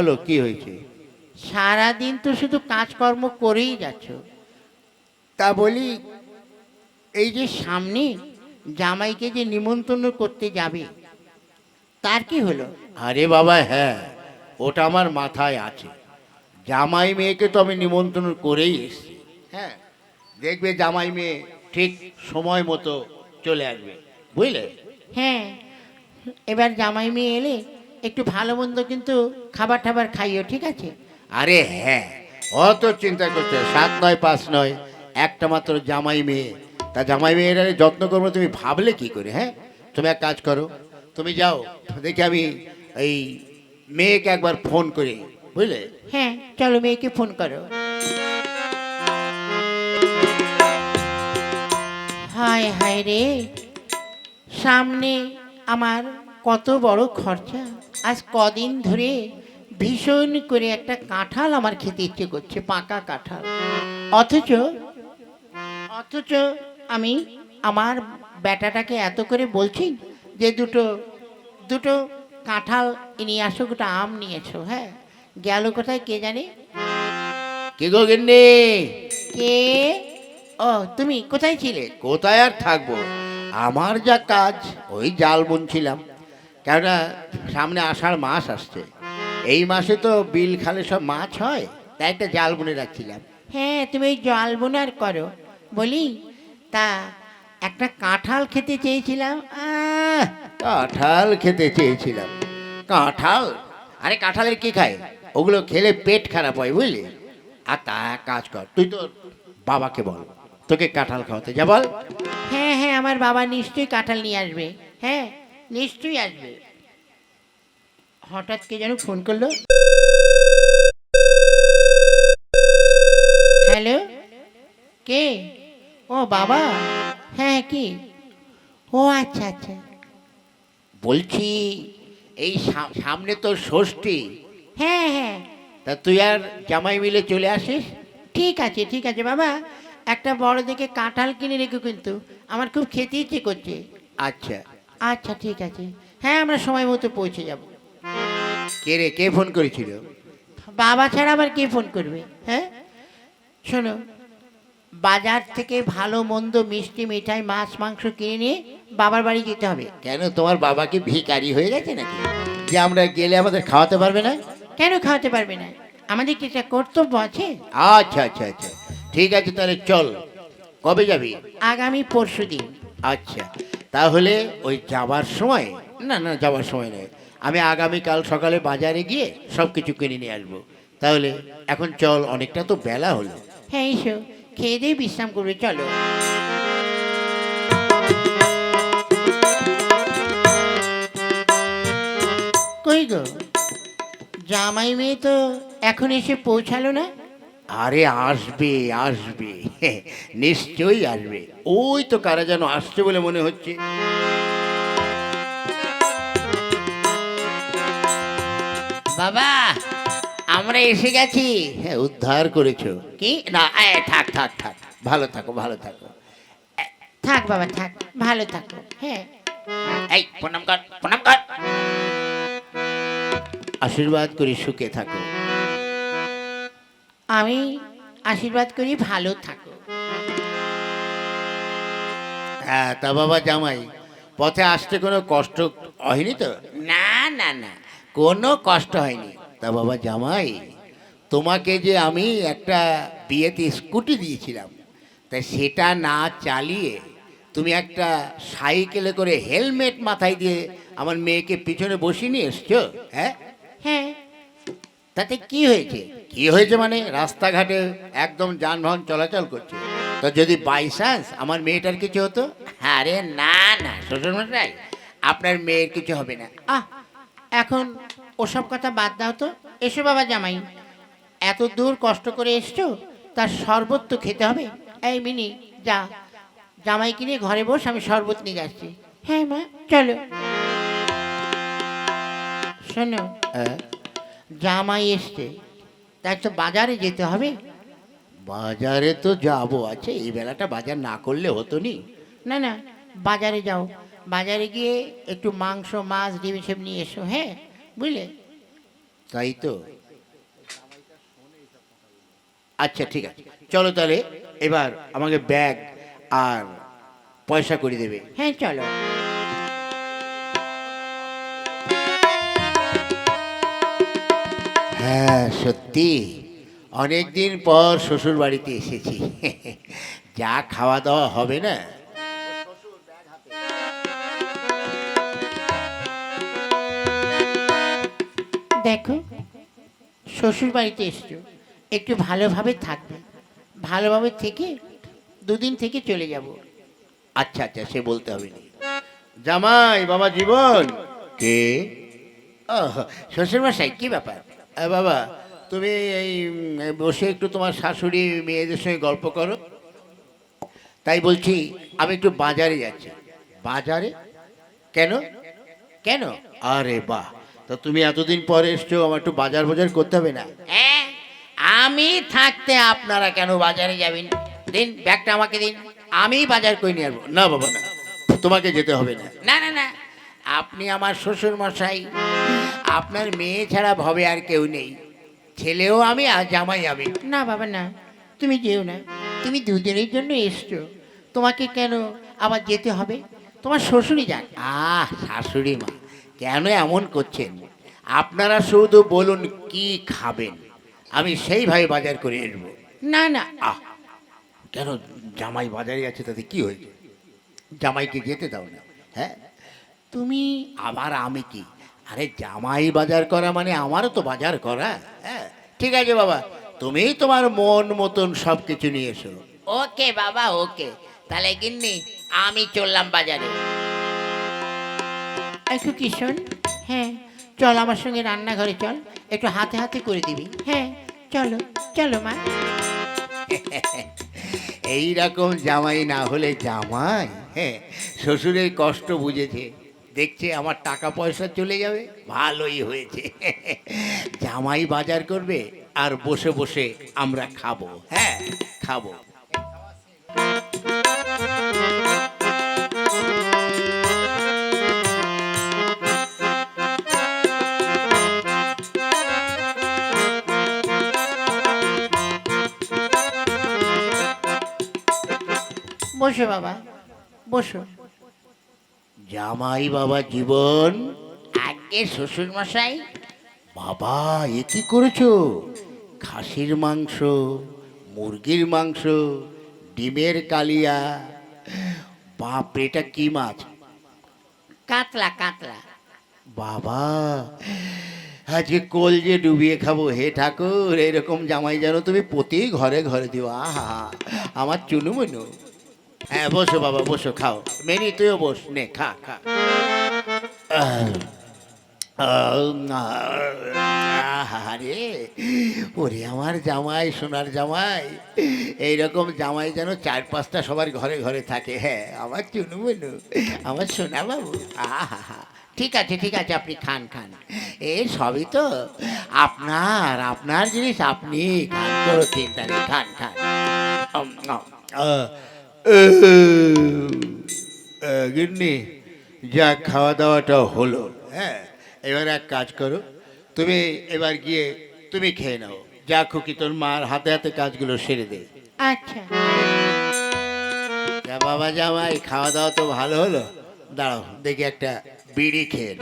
বলো কি হয়েছে? সারাদিন তো শুধু কাজকর্ম করেই যাচ্ছ। তা বলি এই যে সামনে জামাইকে যে নিমন্ত্রণ করতে যাবে তার কি হলো? আরে বাবা হ্যাঁ ওটা আমার মাথায় আছে। জামাই মেয়েকে তো আমি নিমন্ত্রণ করেই এসেছি। হ্যাঁ দেখবে জামাই মেয়ে ঠিক সময় মতো চলে আসবে। বুঝলে? হ্যাঁ এবার জামাই মেয়ে এলে একটু ভালো মন্দ কিন্তু খাবার টাবার খাইও ঠিক আছে? আরে হ্যাঁ অত চিন্তা করতে সাত নয় পাঁচ নয় একটা মাত্র জামাই মেয়ে। তা জামাই মেয়ের যত্ন করব তুমি ভাবলে কি করে হ্যাঁ? তুমি এক কাজ করো তুমি যাও দেখি আমি এই মেয়েকে একবার ফোন করি বুঝলে? হ্যাঁ চলো মেয়েকে ফোন করো। হায় হায় রে সামনে আমার কত বড় খরচা। আজ কদিন ধরে ভীষণ করে একটা কাঁঠাল আমার খেতে ইচ্ছে করছে পাকা কাঁঠাল। অথচ অথচ আমি আমার বেটাটাকে এত করে বলছি যে দুটো দুটো কাঁঠাল নিয়ে আসো গোটা আম নিয়েছো হ্যাঁ? গেল কোথায় কে জানে? কি গো গিন্নি? কে? ও তুমি কোথায় ছিলে? কোথায় আর থাকব? আমার যা কাজ ওই জাল বুনছিলাম। কেননা সামনে আষাঢ় মাস আসছে। এই মাসে তো বিল খালে সব মাছ হয় তাই একটা জাল বুনে রাখছিলাম। হ্যাঁ তুমি ওই জল বোনার করো। বলি তা একটা কাঁঠাল খেতে চেয়েছিলাম। আহ, কাঁঠাল খেতে চেয়েছিলাম। কাঁঠাল? আরে কাঁঠালের কি খায়? ওগুলো খেলে পেট খারাপ হয় বুঝলি? আর তা এক কাজ কর তুই তো বাবাকে বল তোকে কাঁঠাল খাওয়াতে যা বল। হ্যাঁ হ্যাঁ আমার বাবা নিশ্চয়ই কাঁঠাল নিয়ে আসবে। হ্যাঁ নিশ্চয়ই আসবে। হঠাৎ কে যেন ফোন করল। হ্যালো কে? ও বাবা? হ্যাঁ কি? ও আচ্ছা আচ্ছা। বলছি এই সামনে তো ষষ্ঠী। হ্যাঁ হ্যাঁ। তা তুই আর জামাই মিলে চলে আসিস? ঠিক আছে ঠিক আছে বাবা। একটা বড় দেখে কাঁঠাল কিনে রেখো কিন্তু। আমার খুব খেতে ইচ্ছে করছে। আচ্ছা। আচ্ছা ঠিক আছে। হ্যাঁ আমরা সময় মতো পৌঁছে যাব। কে রে কে ফোন করেছিল? বাবা ছাড়া আবার কে ফোন করবে? হ্যাঁ? শোনো বাজার থেকে ভালো মন্দ মিষ্টি মিঠাই মাছ মাংস কিনে নিয়ে বাবার বাড়ি যেতে হবে। কেন তোমার বাবা কি ভিখারি হয়ে গেছে নাকি? যে আমরা গেলে আমাদের খাওয়াতে পারবে না? কেন খাওয়াতে পারবে না? আমাদের কি একটা কর্তব্য আছে? আচ্ছা আচ্ছা আচ্ছা। ঠিক আছে তাহলে চল। কবে যাবি? আগামী পরশু দিন আচ্ছা। তাহলে ওই যাবার সময়, না না, যাবার সময় নয়। আমি আগামীকাল সকালে বাজারে গিয়ে সব কিছু কিনে নিয়ে আসব। তাহলে এখন চল, অনেকটা তো বেলা হলো। হ্যাঁ এসো। খেয়ে দিয়ে বিশ্রাম করবে, চলো। কই গো? জামাই মেয়ে তো এখন এসে পৌঁছালো না? আরে আসবে আসবে। নিশ্চয়ই আসবে। ওই তো কারা যেন আসছে বলে মনে হচ্ছে। বাবা আমরা এসে গেছি। হ্যাঁ উদ্ধার করেছ। কি? না থাক থাক থাক। ভালো থাকো ভালো থাকো। থাক বাবা থাক। ভালো থাকো হ্যাঁ। এই প্রণাম কর প্রণাম কর। আশীর্বাদ করি সুখে থাকো। আমি আশীর্বাদ করি ভালো থাকো। হ্যাঁ তা বাবা জামাই পথে আসতে কোনো কষ্ট হয়নি তো? না না না কোনো কষ্ট হয়নি। তা বাবা জামাই তোমাকে যে আমি একটা বিয়েতে স্কুটি দিয়েছিলাম তা সেটা না চালিয়ে তুমি একটা সাইকেলে করে হেলমেট মাথায় দিয়ে আমার মেয়েকে পিছনে বসিয়ে নিয়ে এসছো হ্যাঁ? হ্যাঁ। তাতে কি হয়েছে? কি হয়েছে মানে? রাস্তাঘাটে একদম যানবাহন চলাচল করছে। তো যদি বাই চান্স আমার মেয়েটার কিছু হতো? আরে না না শ্বশুরমশাই আপনার মেয়ের কিছু হবে না। আহ এখন ওসব কথা বাদ দাও তো। এসো বাবা জামাই। এত দূর কষ্ট করে এসছো তার শরবত তো খেতে হবে। এই মিনি যা। জামাই কিনে ঘরে বস আমি শরবত নিয়ে যাচ্ছি। হ্যাঁ মা চলো। শোনো হ্যাঁ? জামাই এসছে। তাই তো বাজারে যেতে হবে। বাজারে তো যাব আছে এই বেলাটা বাজার না করলে হতো নি? না না বাজারে যাও। বাজারে গিয়ে একটু মাংস মাছ ডিম এসব নিয়ে এসো হ্যাঁ? বুঝলে? তাই তো। আচ্ছা ঠিক আছে। চলো তাহলে এবার আমাকে ব্যাগ আর পয়সা করে দেবে। হ্যাঁ চলো। হ্যাঁ সত্যি। অনেক দিন পর শ্বশুর বাড়িতে এসেছি। যা খাওয়া দাওয়া হবে না? দেখো শ্বশুর বাড়িতে এসছো। একটু ভালোভাবে থাকবে। ভালোভাবে থেকে দুদিন থেকে চলে যাব। আচ্ছা আচ্ছা সে বলতে হবে না। জামাই বাবা জীবন। কে? ও শ্বশুর মশাই কি ব্যাপার? বাবা তুমি এই বসে একটু তোমার শাশুড়ি মেয়েদের সঙ্গে গল্প করো। তাই বলছি আমি একটু বাজারে যাচ্ছি। বাজারে? কেন? কেন? আরে বাহ তা তুমি এতদিন পরে এসছো আমার একটু বাজার বাজার করতে হবে না। হ্যাঁ আমি থাকতে আপনারা কেন বাজারে যাবেন? দিন ব্যাগটা আমাকে দিন। আমি বাজার করে নিয়ে আসব। না বাবা না তোমাকে যেতে হবে না। না না না আপনি আমার শ্বশুর মশাই আপনার মেয়ে ছাড়া ভবে আর কেউ নেই। ছেলেও আমি আর জামাই আমি। না বাবা না। তুমি যেও না। তুমি দুদিনের জন্য এসছো। তোমাকে কেন আবার যেতে হবে? তোমার শ্বশুরই যান আহ শাশুড়ি মা কেন এমন করছেন? আপনারা শুধু বলুন কি খাবেন? আমি সেইভাবে বাজার করে আসব না না। আহ কেন জামাই বাজারে আছে তাতে কি হয়েছে? জামাইকে যেতে দাও না হ্যাঁ? তুমি আবার আমি কি? আরে জামাই বাজার করা মানে আমারও তো বাজার করা হ্যাঁ? ঠিক আছে বাবা তুমি তোমার মন মতন সব কিছু নিয়ে এসো। ওকে বাবা ওকে। তাহলে গিন্নি আমি চললাম বাজারে। একটু কিশোর হ্যাঁ। চল আমার সঙ্গে রান্নাঘরে চল একটু হাতে হাতে করে দিবি। হ্যাঁ চলো চলো মা। এই রকম জামাই না হলে জামাই হ্যাঁ? শ্বশুরের কষ্ট বুঝেছে। দেখছে আমার টাকা পয়সা চলে যাবে। ভালোই হয়েছে। জামাই বাজার করবে আর বসে বসে আমরা খাব। হ্যাঁ খাব। বসো বাবা, বসো। জামাই বাবা জীবন। আগে শ্বশুর মশাই বাবা এ কি করেছ? খাসির মাংস মুরগির মাংস ডিমের কালিয়া। বাপ এটা কি মাছ? কাতলা কাতলা। বাবা আজকে কোল যে ডুবিয়ে খাব হে ঠাকুর এরকম জামাই যেন তুমি প্রতি ঘরে ঘরে দিও। আহা আমার চুনু মনু হ্যাঁ বসো বাবা, বসো, খাও। মেনি, তুইও বস। নে, খা খা। আরে ওরে আমার জামাই, সোনার জামাই। এইরকম জামাই যেন চার পাঁচটা সবার ঘরে ঘরে থাকে। হ্যাঁ আমার চুনু মনু আমার সোনা বাবু আহা ঠিক আছে ঠিক আছে, আপনি খান খান। এ, সবই তো আপনার আপনার জিনিস আপনি খান। করো চিন্তা খান খান। গিন্নি যা খাওয়া দাওয়াটা হলো। হ্যাঁ এবার এক কাজ করো। তুমি এবার গিয়ে তুমি খেয়ে নাও। যা খুকি তোর মার হাতে হাতে কাজগুলো সেরে দে। আচ্ছা। তা বাবা জামাই খাওয়া দাওয়া তো ভালো হলো। দাঁড়াও দেখি একটা বিড়ি খেয়ে।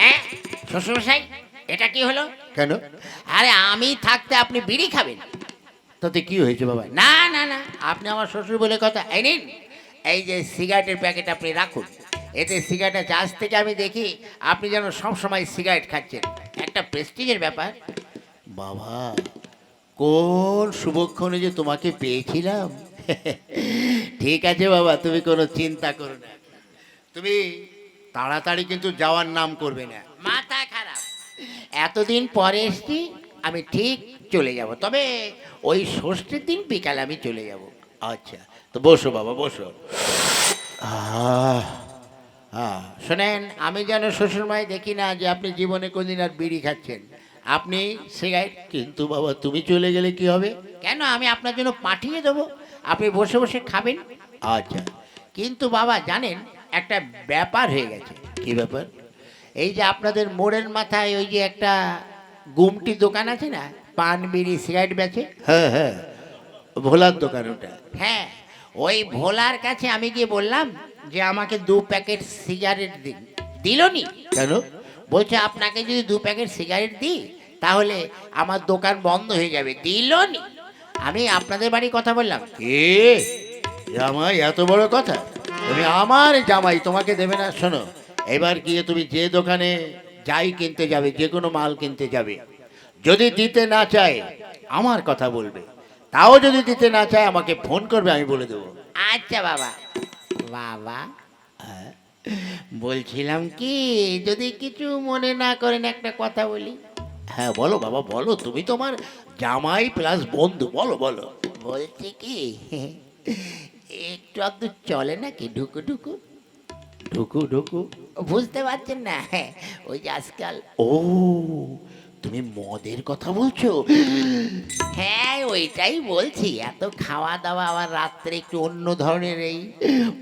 হ্যাঁ শ্বশুরমশাই এটা কি হলো? কেন? আরে আমি থাকতে আপনি বিড়ি খাবেন। তাতে কি হয়েছে বাবা? না না না আপনি আমার শ্বশুর বলে কথা এই নিন। এই যে সিগারেটের প্যাকেট আপনি রাখুন। এতে সিগারেটের চার্জ থেকে আমি দেখি আপনি যেন সব সময় সিগারেট খাচ্ছেন। একটা প্রেস্টিজের ব্যাপার। বাবা কোন শুভক্ষণে যে তোমাকে পেয়েছিলাম? ঠিক আছে বাবা তুমি কোনো চিন্তা করো না। তুমি তাড়াতাড়ি কিন্তু যাওয়ার নাম করবে না। মাথা খারাপ। এতদিন পরে এসছি আমি ঠিক চলে যাব। তবে ওই ষষ্ঠীর দিন বিকালে আমি চলে যাব। আচ্ছা তো বসো বাবা বসো। আহ শোনেন আমি যেন শ্বশুরমাই দেখি না যে আপনি জীবনে কোনদিন আর বিড়ি খাচ্ছেন। আপনি সিগারেট? কিন্তু বাবা তুমি চলে গেলে কি হবে? কেন? আমি আপনার জন্য পাঠিয়ে দেবো। আপনি বসে বসে খাবেন। আচ্ছা। কিন্তু বাবা জানেন একটা ব্যাপার হয়ে গেছে। কি ব্যাপার? এই যে আপনাদের মোড়ের মাথায় ওই যে একটা গুমটি দোকান আছে না পান বিড়ি সিগারেট বেচে? হ্যাঁ হ্যাঁ। ভোলার দোকান ওটা। হ্যাঁ ওই ভোলার কাছে আমি গিয়ে বললাম যে আমাকে দু প্যাকেট সিগারেট দিন দিল নি কেন? বলছে আপনাকে যদি দু প্যাকেট সিগারেট দিই তাহলে আমার দোকান বন্ধ হয়ে যাবে। দিল নি আমি আপনাদের বাড়ি কথা বললাম। কে? জামাই এত বড় কথা? তুমি আমার জামাই তোমাকে দেবে না। শোনো এবার গিয়ে তুমি যে দোকানে যাই কিনতে যাবে যে কোনো মাল কিনতে যাবে যদি দিতে না চায় আমার কথা বলবে। তাও যদি দিতে না চায় আমাকে ফোন করবে আমি বলে দেবো। আচ্ছা বাবা। বাবা হ্যাঁ, বলছিলাম কি যদি কিছু মনে না করেন একটা কথা বলি। হ্যাঁ বলো বাবা বলো। তুমি তোমার জামাই প্লাস বন্ধু বলো বলো। বলছি কি একটু আধটু চলে নাকি ঢুকু ঢুকু? ঢুকু ঢুকু। বুঝতে পারছেন না ওই যে আজকাল। ও তুমি মদের কথা বলছো? হ্যাঁ ওইটাই বলছি। এত খাওয়া দাওয়া আবার রাত্রে একটু অন্য ধরনের এই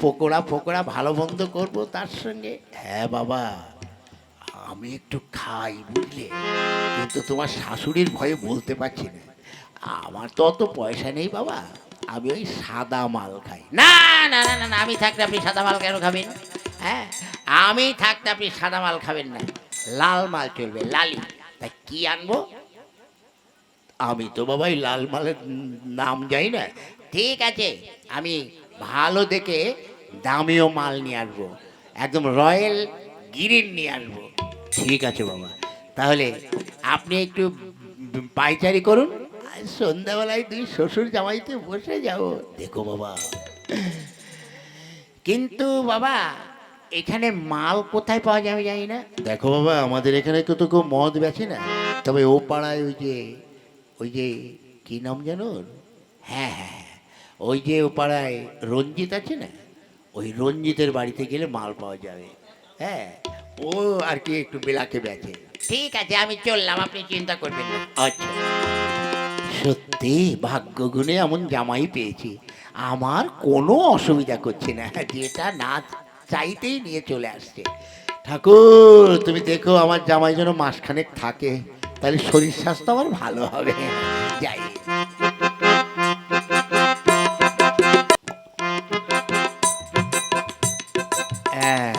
পকোড়া ফোকোড়া ভালো মন্দ করব তার সঙ্গে? হ্যাঁ বাবা। আমি একটু খাই বুঝলে? কিন্তু তোমার শাশুড়ির ভয়ে বলতে পারছি না। আমার তো অত পয়সা নেই বাবা। আমি ওই সাদা মাল খাই। না না না না না আমি থাকতে আপনি সাদা মাল কেন খাবেন? হ্যাঁ আমি থাকতে আপনি সাদা মাল খাবেন না। লাল মাল চলবে লালি। তা কি আনব? আমি তো বাবা লাল মালের নাম যাই না। ঠিক আছে, আমি ভালো দেখে দামিও মাল নিয়ে আসব। একদম রয়্যাল গিরিন নিয়ে আসব। ঠিক আছে বাবা। তাহলে আপনি একটু পাইচারি করুন। সন্ধ্যাবেলায় দুই শ্বশুর জামাইতে বসে যাও দেখো বাবা। কিন্তু বাবা এখানে মাল কোথায় পাওয়া যাবে জানি না। দেখো বাবা আমাদের এখানে তো তো কেউ মদ বেচে না। তবে ও পাড়ায় ওই যে ওই যে কি নাম জানো হ্যাঁ হ্যাঁ হ্যাঁ। ওই যে ও পাড়ায় রঞ্জিত আছে না? ওই রঞ্জিতের বাড়িতে গেলে মাল পাওয়া যাবে। হ্যাঁ ও আর কি একটু বেলাকে বেচে। ঠিক আছে আমি চললাম আপনি চিন্তা করবেন না। আচ্ছা। সত্যি ভাগ্যগুণে এমন জামাই পেয়েছি। আমার কোনো অসুবিধা করছে না যেটা না চাইতেই নিয়ে চলে আসছে। ঠাকুর তুমি দেখো আমার জামাই যেন মাসখানেক থাকে তাহলে শরীর স্বাস্থ্য আমার ভালো হবে। যাই। হ্যাঁ,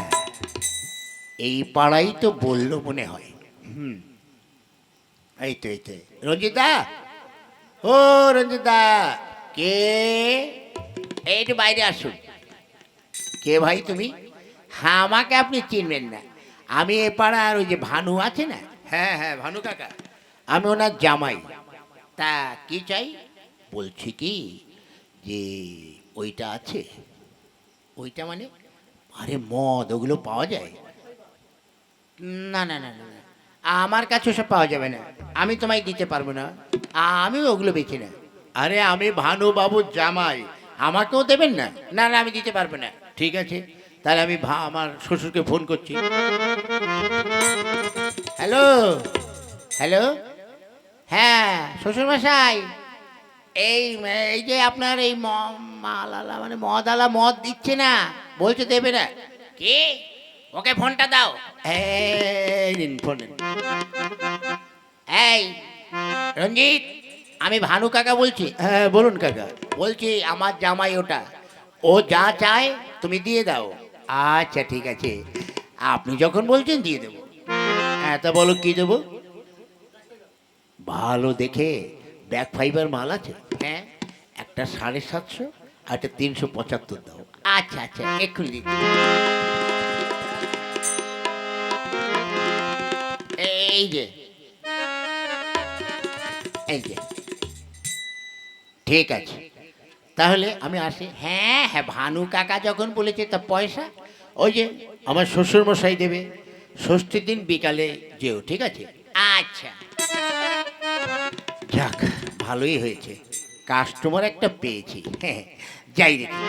এই পাড়াই তো বলল মনে হয়। হুম। এই তো এই তো। রঞ্জিতা? ও রঞ্জিতা কে? এই একটু বাইরে আসুন। কে ভাই তুমি? হ্যাঁ আমাকে আপনি চিনবেন না। আমি এ পাড়ার ওই যে ভানু আছে না? হ্যাঁ হ্যাঁ ভানু কাকা। আমি ওনার জামাই। তা কি চাই? বলছি কি যে ওইটা আছে। ওইটা মানে? আরে মদ ওগুলো পাওয়া যায়? না না না না। আমার কাছে ওসব পাওয়া যাবে না। আমি তোমায় দিতে পারব না। আমি ওগুলো বেচি না। আরে আমি ভানু বাবুর জামাই। আমাকেও দেবেন না? না না আমি দিতে পারব না। ঠিক আছে? তাহলে আমি ভা আমার শ্বশুরকে ফোন করছি। হ্যালো হ্যালো হ্যাঁ শ্বশুরমশাই। এই এই যে আপনার এই ম- মালালা মানে মদালা মদ দিচ্ছে না বলছে দেবে না। কি? ওকে ফোনটা দাও। এই নিন ফোন এই রঞ্জিত আমি ভানু কাকা বলছি। হ্যাঁ বলুন কাকা। বলছি আমার জামাই ওটা। ও যা চায় তুমি দিয়ে দাও। আচ্ছা ঠিক আছে। আপনি যখন বলছেন, দিয়ে দেবো। হ্যাঁ তা বলো, কি দেবো? ভালো দেখে ব্যাক ফাইবার মাল আছে? হ্যাঁ একটা সাড়ে সাতশো আর একটা তিনশো পঁচাত্তর দাও। আচ্ছা আচ্ছা এক্ষুনি দিচ্ছি। এই যে। এই যে। ঠিক আছে। তাহলে আমি আসি। হ্যাঁ হ্যাঁ ভানু কাকা যখন বলেছে তা পয়সা? ওই যে আমার শ্বশুর মশাই দেবে। ষষ্ঠীর দিন বিকালে যেও ঠিক আছে? আচ্ছা। যাক ভালোই হয়েছে। কাস্টমার একটা পেয়েছি। হ্যাঁ যাই দেখি।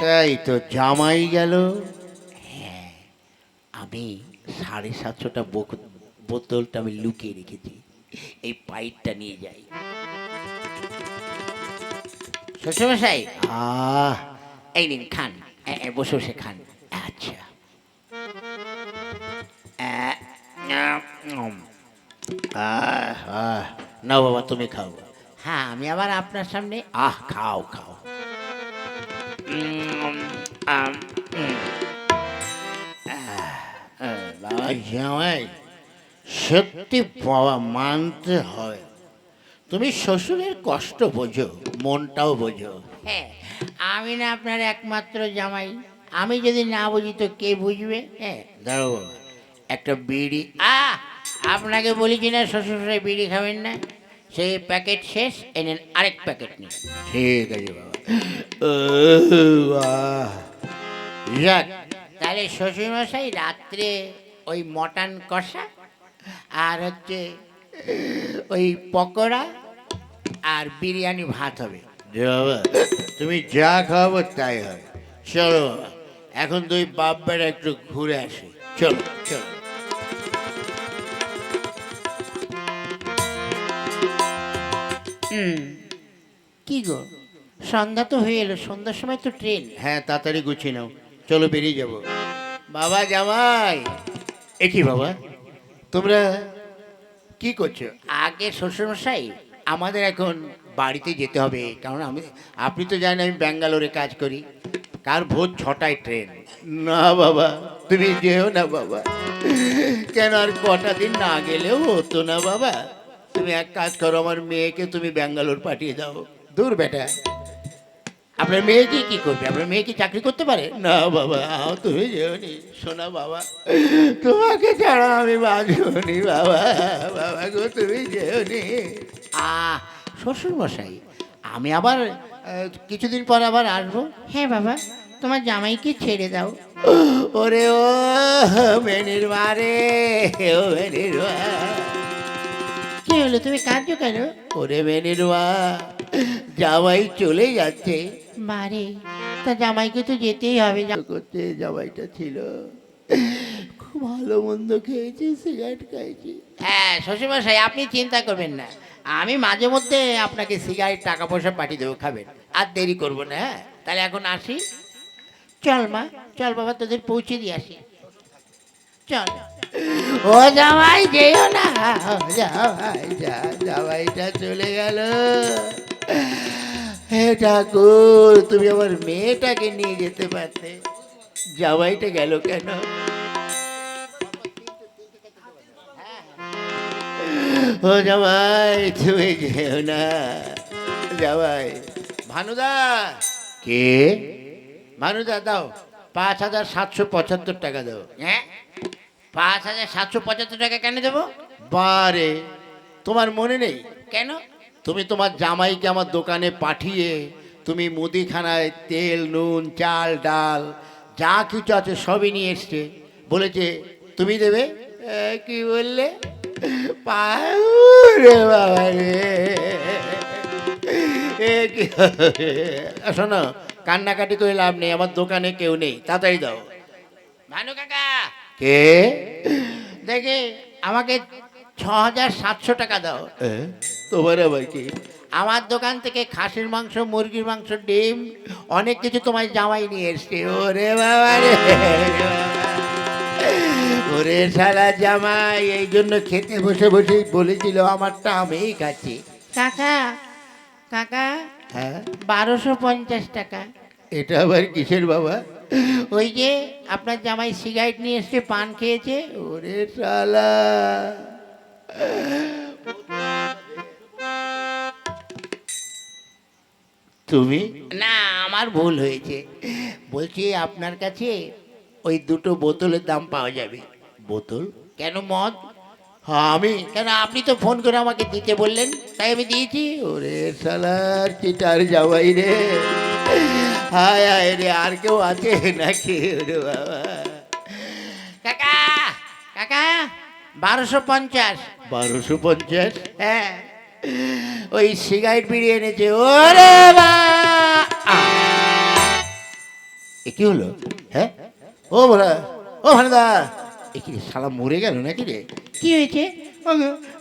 তাই তো জামাই গেল। হ্যাঁ। আমি সাড়ে সাতশোটা বোতলটা আমি লুকিয়ে রেখেছি। এই পাইপটা নিয়ে যাই। শ্বশুরমশাই? আহ। এই নিন খান। বসে বসে খান। আচ্ছা। না বাবা তুমি খাও। হ্যাঁ আমি আবার আপনার সামনে আহ খাও খাও। বাবা সত্যি পাওয়া মানতে হয়। তুমি শ্বশুরের কষ্ট বোঝো মনটাও বোঝো। হ্যাঁ আমি না আপনার একমাত্র জামাই। আমি যদি না বুঝি তো কে বুঝবে? হ্যাঁ। দাঁড়ো একটা বিড়ি। আ আপনাকে বলেছি না শ্বশুরে বিড়ি খাবেন না। সেই প্যাকেট শেষ এনেন আরেক প্যাকেট নিন। ঠিক আছে বাবা। যাক তাহলে শ্বশুরমশাই রাত্রে ওই মটন কষা আর হচ্ছে ওই পকোড়া আর বিরিয়ানি ভাত হবে। বাবা তুমি যা খাওয়াবো তাই হবে চলো বাবা এখন তুই বাপ বেড়া একটু ঘুরে আসি। চলো চলো। হুম কি গো? সন্ধ্যা তো হয়ে এলো সন্ধ্যার সময় তো ট্রেন। হ্যাঁ তাড়াতাড়ি গুছিয়ে নাও। চলো বেরিয়ে যাব। বাবা জামাই! এ কি বাবা? তোমরা কি করছ? আগে শ্বশুরমশাই আমাদের এখন বাড়িতে যেতে হবে কারণ আমি আপনি তো জানেন আমি ব্যাঙ্গালোরে কাজ করি। কার ভোর ছটায় ট্রেন। না বাবা তুমি যেও না বাবা। কেন আর কটা দিন না গেলেও হতো না বাবা? তুমি এক কাজ করো আমার মেয়েকে তুমি ব্যাঙ্গালোর পাঠিয়ে দাও। দূর বেটা। আপনার মেয়ে কি কি করবে? আপনার মেয়ে কি চাকরি করতে পারে? না বাবা তুমি যেও নি শোনা বাবা। তোমাকে ছাড়া আমি বাঁচবনি বাবা বাবা গো তুমি যেও নি। আ শ্বশুরমশাই আমি আবার কিছুদিন পর আবার আসব। হ্যাঁ বাবা তোমার জামাইকে ছেড়ে দাও। ওরে ও মেনির মারে ও মেনির মা। কি হলো তুমি কাঁদছো কেন? ওরে মেনির মা জামাই চলে যাচ্ছে। মারে তা জামাইকে তো যেতেই হবে করতে জামাইটা ছিল। খুব ভালো মন্দ খেয়েছি সিগারেট খাইছি। হ্যাঁ শ্বশুরমশাই আপনি চিন্তা করবেন না। আমি মাঝে মধ্যে আপনাকে সিগারেট টাকা পয়সা পাঠিয়ে দেবো খাবেন। আর দেরি করব না হ্যাঁ? তাহলে এখন আসি। চল মা চল বাবা তোদের পৌঁছে দিয়ে আসি। চল। ও জামাই যেও না। জামাই যা জামাইটা চলে গেল। হে ঠাকুর তুমি আমার মেয়েটাকে নিয়ে যেতে পারতে। জামাইটা গেল কেন? ও জামাই তুমি যেও না। জামাই ভানুদা। কে? ভানুদা দাও। পাঁচ হাজার সাতশো পঁচাত্তর টাকা দাও। হ্যাঁ? পাঁচ হাজার সাতশো পঁচাত্তর টাকা কেন দেবো? বারে তোমার মনে নেই? কেন? তুমি তোমার জামাইকে আমার দোকানে পাঠিয়ে তুমি মুদিখানায় তেল নুন চাল ডাল যা কিছু আছে সবই নিয়ে এসছে। বলেছে তুমি দেবে? কি বললে? শোনো কান্নাকাটি করে লাভ নেই আমার দোকানে কেউ নেই। তাড়াতাড়ি দাও। ভানু কাকা! কে? দেখে আমাকে ছ হাজার সাতশো টাকা দাও। তোমার আবার কি? আমার দোকান থেকে খাসির মাংস মুরগির মাংস ডিম অনেক কিছু তোমার জামাই নিয়ে এসছে। ওরে বাবা রে। ওরে সারা জামাই এই জন্য খেতে বসে বসে বলেছিল আমারটা আমিই খাচ্ছি। কাকা কাকা হ্যাঁ? বারোশো পঞ্চাশ টাকা। এটা আবার কিসের বাবা? ওই যে আপনার জামাই সিগারেট নিয়ে এসছে পান খেয়েছে। ওরে শালা। তুমি? না আমার ভুল হয়েছে। বলছি আপনার কাছে ওই দুটো বোতলের দাম পাওয়া যাবে। বোতল? কেন মদ? হ্যাঁ আমি কেন আপনি তো ফোন করে আমাকে দিতে বললেন তাই আমি দিয়েছি? ওরে সালার চিটার জামাই রে। হায় হায় রে আর কেউ আছে নাকি? ওরে বাবা। কাকা কাকা বারোশো পঞ্চাশ। বারোশো পঞ্চাশ। হ্যাঁ। ওই সিগারেট বিড়ি এনেছে। ওরে বা! এ কি হলো? হ্যাঁ? ও ভোলা ও ভানুদা! এ কি শালা মরে গেল নাকি রে? কি হয়েছে?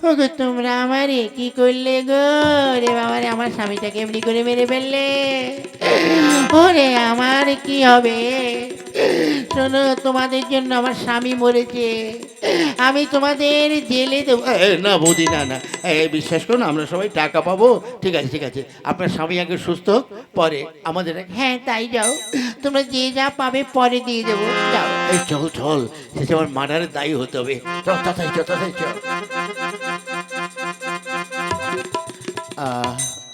ওগো তোমরা আমারে কি করলে গো? রে বাবা রে আমার স্বামীটাকে এমনি করে মেরে ফেললে। ওরে আমার কি হবে? শোনো তোমাদের জন্য আমার স্বামী মরেছে। আমি তোমাদের জেলে দেবো। না বৌদি না না। বিশ্বাস করুন আমরা সবাই টাকা পাবো। ঠিক আছে ঠিক আছে। আপনার স্বামী আগে সুস্থ হোক পরে আমাদের হ্যাঁ তাই যাও। তোমরা যে যা পাবে পরে দিয়ে দেবো। যাও। এই চল চল। সে আমার মার্ডারের দায়ী হতে হবে। চল তাড়াতাড়ি চল তাড়াতাড়ি চল।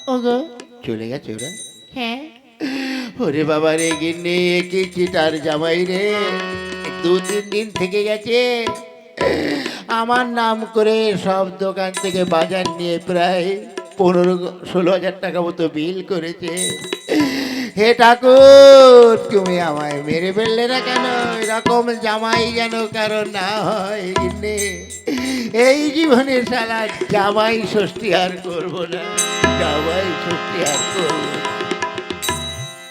ওগো। চলে গেছে ওরা? হ্যাঁ। ওরে বাবা রে গিন্নি কি চিটার জামাই রে? দু তিন দিন থেকে গেছে। আমার নাম করে সব দোকান থেকে বাজার নিয়ে প্রায় পনেরো ষোলো হাজার টাকা মতো বিল করেছে। হে ঠাকুর, তুমি আমায় মেরে ফেললে না কেন? এরকম জামাই যেন কারও না হয় এই জীবনে সারা জামাই ষষ্ঠী আর করব না, জামাই ষষ্ঠী আর করব